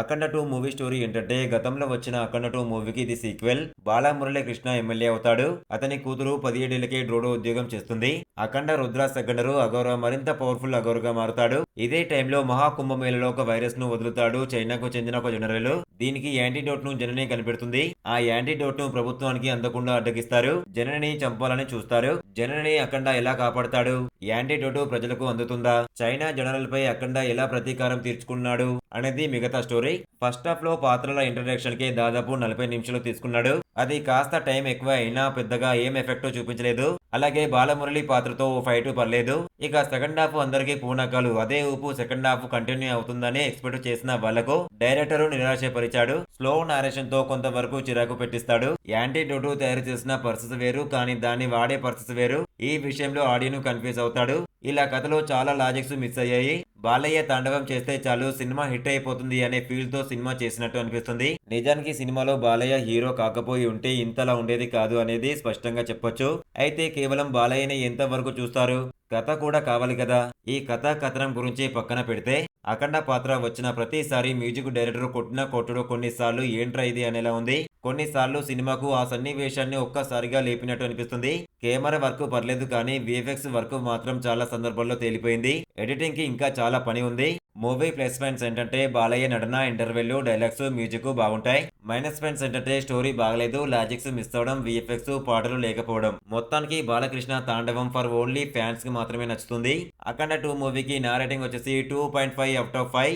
అఖండ two movie story ఏంటంటే గతంలో వచ్చిన అఖండ టూ మూవీకి ఇది సీక్వెల్. బాలమురళీకృష్ణ ఎమ్మెల్యే అవుతాడు. అతని కూతురు పదిహేడేళ్ళకే డ్రోడో ఉద్యోగం చేస్తుంది. అఖండ రుద్ర సెకండరు అగౌర మరింత పవర్ఫుల్ అగౌరగా మారుతాడు. ఇదే టైంలో మహాకుంభమేళలో ఒక వైరస్ను వదులుతాడు. చైనాకు చెందిన ఒక జనరల్. దీనికి యాంటీడోట్ను జనని కనిపెడుతుంది. ఆ యాంటీడోట్ను ప్రభుత్వానికి అందకుండా అడ్డగిస్తారు. జనని చంపాలని చూస్తారు. జనని అఖండ ఎలా కాపాడతాడు? యాంటీడోటు ప్రజలకు అందుతుందా? చైనా జనరల్ పై అఖండ ఎలా ప్రతీకారం తీర్చుకున్నాడు? అనేది మిగతా స్టోరీ. ఫస్ట్ హాఫ్లో పాత్రల ఇంట్రడక్షన్కి దాదాపు నలభై నిమిషాలు తీసుకున్నాడు. అది కాస్త టైం ఎక్కువ అయినా పెద్దగా ఏం ఎఫెక్ట్ చూపించలేదు. అలాగే బాలమురళి పాత్రతో ఓ ఫైట్ పర్లేదు ఇక సెకండ్ హాఫ్ అందరికీ పూనకాలు. అదే ఊపు సెకండ్ హాఫ్ కంటిన్యూ అవుతుందని ఎక్స్పెక్ట్ చేసిన వాళ్ళకు డైరెక్టర్ నిరాశపరిచాడు. స్లో నారేషన్తో కొంతవరకు చిరాకు పెట్టిస్తాడు. యాంటీడోటు తయారు చేసిన పర్సెస్ వేరు కానీ దాన్ని వాడే పర్సెస్ వేరు. ఈ విషయంలో ఆడియన్ కన్ఫ్యూజ్ అవుతాడు. ఇలా కథలో చాలా లాజిక్స్ మిస్ అయ్యాయి. బాలయ్య తాండవం చేస్తే చాలు సినిమా హిట్ అయిపోతుంది అనే ఫీల్తో సినిమా చేసినట్టు అనిపిస్తుంది. నిజానికి సినిమాలో బాలయ్య హీరో కాకపోయి ఉంటే ఇంతలా ఉండేది కాదు అనేది స్పష్టంగా చెప్పొచ్చు. అయితే కేవలం బాలయ్యని ఎంత వరకు చూస్తారు? కథ కూడా కావాలి కదా? ఈ కథ కథనం గురించి పక్కన పెడితే అఖండ పాత్ర వచ్చిన ప్రతిసారి మ్యూజిక్ డైరెక్టర్ కొట్టిన కొట్టుడు కొన్నిసార్లు ఏంట్రా ఇది అనేలా ఉంది. కొన్నిసార్లు సినిమాకు ఆ సన్నివేశాన్ని ఒక్కసారిగా లేపినట్టు అనిపిస్తుంది. కెమెరా వర్క్ పర్లేదు కానీ విఎఫ్ఎక్స్ వర్క్ మాత్రం చాలా సందర్భాల్లో తేలిపోయింది. ఎడిటింగ్కి ఇంకా చాలా పని ఉంది. మూవీ ప్లస్ పాయింట్స్ ఏంటంటే బాలయ్య నటన ఇంటర్వెల్ డైలాగ్స్ మ్యూజిక్ బాగుంటాయి. మైనస్ పాయింట్స్ ఏంటంటే స్టోరీ బాగలేదు లాజిక్స్ మిస్ అవడం విఎఫ్ఎక్స్ పాటలు లేకపోవడం. మొత్తానికి బాలకృష్ణ తాండవం ఫర్ ఓన్లీ ఫ్యాన్స్కి మాత్రమే నచ్చుతుంది. అఖండ టూ మూవీకి నా రేటింగ్ వచ్చేసి two point five out of five